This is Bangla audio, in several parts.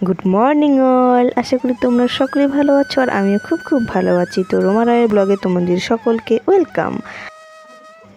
গুড মর্নিং অল আশা করি তোমরা সকলে ভালো আছো আর আমিও খুব খুব ভালো আছি। তো রোমা রায়ের ব্লগে তোমাদের সকলকে ওয়েলকাম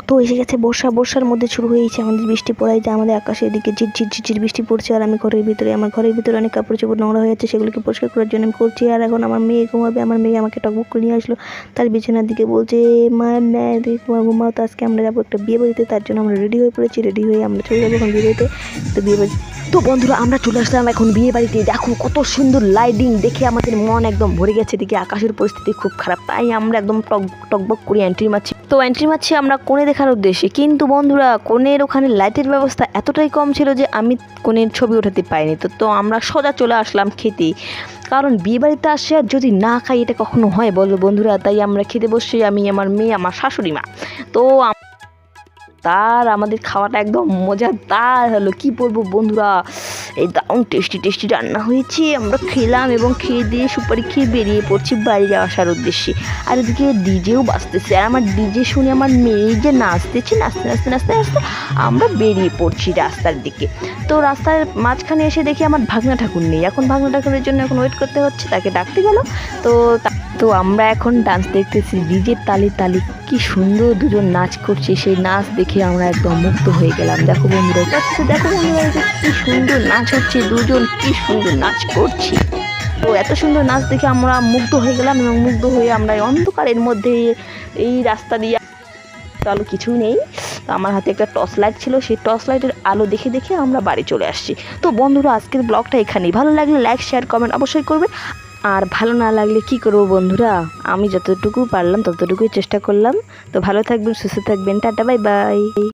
তো এসে গেছে, বর্ষা, বর্ষার মধ্যে শুরু হয়েছে আমাদের বৃষ্টি পড়াই যে আমাদের আকাশে এদিকে ঝিরঝির ঝিরঝির বৃষ্টি পড়ছে আর আমি ঘরের ভিতরে, আমার ঘরের ভিতরে অনেক কাপড় চোপড় নোংরা হয়ে যাচ্ছে, সেগুলোকে পরিষ্কার করার জন্য আমি করছি আর এখন আমার মেয়ে ঘুমাবে, আমার মেয়ে আমাকে টকবক করে নিয়ে আসলো, তার বিছানার দিকে বলছে, মা ম্যায় ঘুমা ঘুমাও তো আজকে আমরা যাব একটা বিয়ে বাড়িতে, তার জন্য আমরা রেডি হয়ে পড়েছি রেডি হয়ে আমরা চলে যাব এখন বিয়ে বাড়িতে তো বিয়ে বাড়ি তো বন্ধুরা, আমরা চলে আসলাম এখন বিয়ে বাড়িতে, দেখো কত সুন্দর লাইটিং দেখে আমাদের মন একদম ভরে গেছে দেখে আকাশের পরিস্থিতি খুব খারাপ, তাই আমরা একদম টক, টকবক করে এন্ট্রি মারছি। তো এন্ট্রি মারছি, আমরা কোনে কোণে দেখার উদ্দেশ্যে। কিন্তু বন্ধুরা কোণের ওখানে লাইটের ব্যবস্থা এতটাই কম ছিল যে আমি কোণের ছবি ওঠাতে পাইনি তো তো আমরা সোজা চলে আসলাম খেতে। কারণ বিয়ে বাড়িতে আসে আর যদি না খাই, এটা কখনো হয়? বলো বন্ধুরা, তাই আমরা খেতে বসছি আমি, আমার মেয়ে, আমার শাশুড়ি মা। তো তার আমাদের খাওয়াটা একদম মজাদার হলো, কি বলব বন্ধুরা? এই দারুণ টেস্টি টেস্টি রান্না হয়েছে। আমরা খেলাম এবং খেয়ে দিয়ে সুপারি খেয়ে বেরিয়ে পড়ছি বাড়ি আসার উদ্দেশ্যে। আর এদিকে ডিজেও বাজতেছে। আর আমার ডিজে শুনে আমার মেয়ে যে নাচতেছে, নাচতে নাচতে নাচতে নাচতে আমরা বেরিয়ে পড়ছি রাস্তার দিকে। তো রাস্তার মাঝখানে এসে দেখি আমার ভাগনা ঠাকুর নেই। এখন ভাগনা ঠাকুরের জন্য এখন ওয়েট করতে হচ্ছে, তাকে ডাকতে গেল। তো তা- আমরা এখন ডান্স দেখতেছি। ডিজের তালে তালে কি সুন্দর দুজন নাচ করছে। সেই নাচ দেখে আমরা একদম মুক্ত হয়ে গেলাম। দেখো বন্ধুরা দেখো বন্ধুরা কি সুন্দর নাচ হচ্ছে। দুজন কি সুন্দর নাচ করছে। তো এত সুন্দর নাচ দেখে আমরা মুগ্ধ হয়ে গেলাম এবং মুগ্ধ হয়ে আমরা অন্ধকারের মধ্যে এই রাস্তা দিয়ে আলো কিছুই নেই। তো আমার হাতে একটা টর্চ লাইট ছিল। সেই টর্চ লাইটের আলো দেখে দেখে আমরা বাড়ি চলে আসছি। তো বন্ধুরা, আজকের ব্লগটা এখানেই। ভালো লাগলে লাইক শেয়ার কমেন্ট অবশ্যই করবে। আর ভালো না লাগলে কি করব বন্ধুরা? আমি যতটুকু পারলাম ততটুকুই চেষ্টা করলাম। তো ভালো থাকবেন, সুস্থ থাকবেন। Tata, bye bye.